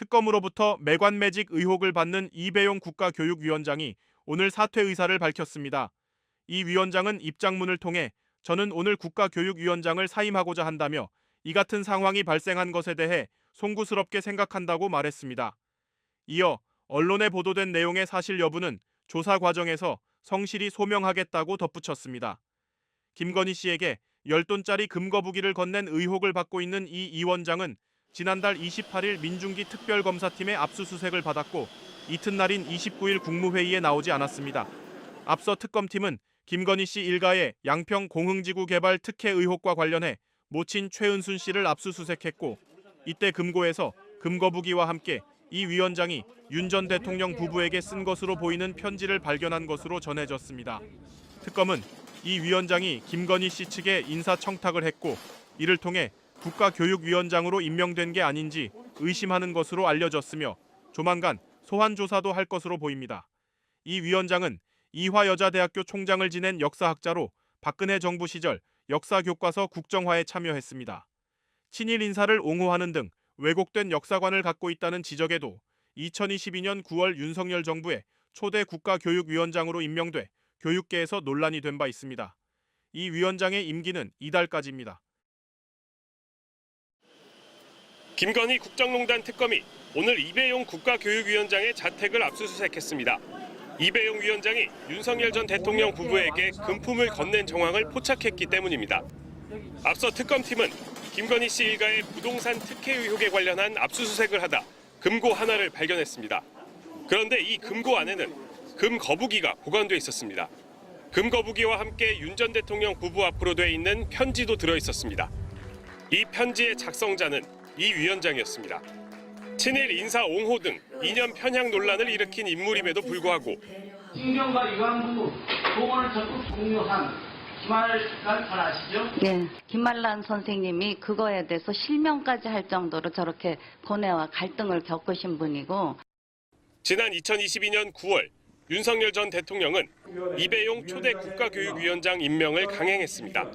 특검으로부터 매관매직 의혹을 받는 이배용 국가교육위원장이 오늘 사퇴 의사를 밝혔습니다. 이 위원장은 입장문을 통해 저는 오늘 국가교육위원장을 사임하고자 한다며 이 같은 상황이 발생한 것에 대해 송구스럽게 생각한다고 말했습니다. 이어 언론에 보도된 내용의 사실 여부는 조사 과정에서 성실히 소명하겠다고 덧붙였습니다. 김건희 씨에게 10돈짜리 금거부기를 건넨 의혹을 받고 있는 이 이 원장은 지난달 28일 민중기 특별검사팀의 압수수색을 받았고 이튿날인 29일 국무회의에 나오지 않았습니다. 앞서 특검팀은 김건희 씨 일가의 양평 공흥지구 개발 특혜 의혹과 관련해 모친 최은순 씨를 압수수색했고 이때 금고에서 금거부기와 함께 이 위원장이 윤 전 대통령 부부에게 쓴 것으로 보이는 편지를 발견한 것으로 전해졌습니다. 특검은 이 위원장이 김건희 씨 측에 인사청탁을 했고 이를 통해 국가교육위원장으로 임명된 게 아닌지 의심하는 것으로 알려졌으며 조만간 소환 조사도 할 것으로 보입니다. 이 위원장은 이화여자대학교 총장을 지낸 역사학자로 박근혜 정부 시절 역사 교과서 국정화에 참여했습니다. 친일 인사를 옹호하는 등 왜곡된 역사관을 갖고 있다는 지적에도 2022년 9월 윤석열 정부의 초대 국가교육위원장으로 임명돼 교육계에서 논란이 된 바 있습니다. 이 위원장의 임기는 이달까지입니다. 김건희 국정농단 특검이 오늘 이배용 국가교육위원장의 자택을 압수수색했습니다. 이배용 위원장이 윤석열 전 대통령 부부에게 금품을 건넨 정황을 포착했기 때문입니다. 앞서 특검팀은 김건희 씨 일가의 부동산 특혜 의혹에 관련한 압수수색을 하다 금고 하나를 발견했습니다. 그런데 이 금고 안에는 금 거북이가 보관돼 있었습니다. 금 거북이와 함께 윤 전 대통령 부부 앞으로 돼 있는 편지도 들어 있었습니다. 이 편지의 작성자는 이 위원장이었습니다. 친일 인사 옹호 등 이념 편향 논란을 일으킨 인물임에도 불구하고 신경과 위안부 동원을 적극 공유한 김할란 잘 아시죠? 네, 김말란 선생님이 그거에 대해서 실명까지 할 정도로 저렇게 고뇌와 갈등을 겪으신 분이고 지난 2022년 9월 윤석열 전 대통령은 이배용 초대 국가교육위원장 임명을 강행했습니다.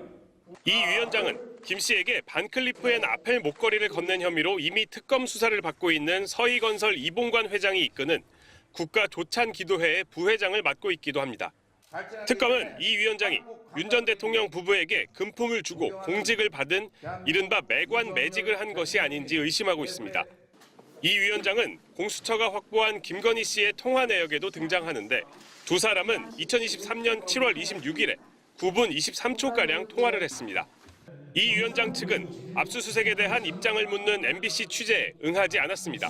이 위원장은 김 씨에게 반클리프엔 아펠 목걸이를 건넨 혐의로 이미 특검 수사를 받고 있는 서희건설 이봉관 회장이 이끄는 국가조찬기도회의 부회장을 맡고 있기도 합니다. 특검은 이 위원장이 윤 전 대통령 부부에게 금품을 주고 공직을 받은 이른바 매관 매직을 한 것이 아닌지 의심하고 있습니다. 이 위원장은 공수처가 확보한 김건희 씨의 통화 내역에도 등장하는데 두 사람은 2023년 7월 26일에 9분 23초가량 통화를 했습니다. 이 위원장 측은 압수수색에 대한 입장을 묻는 MBC 취재에 응하지 않았습니다.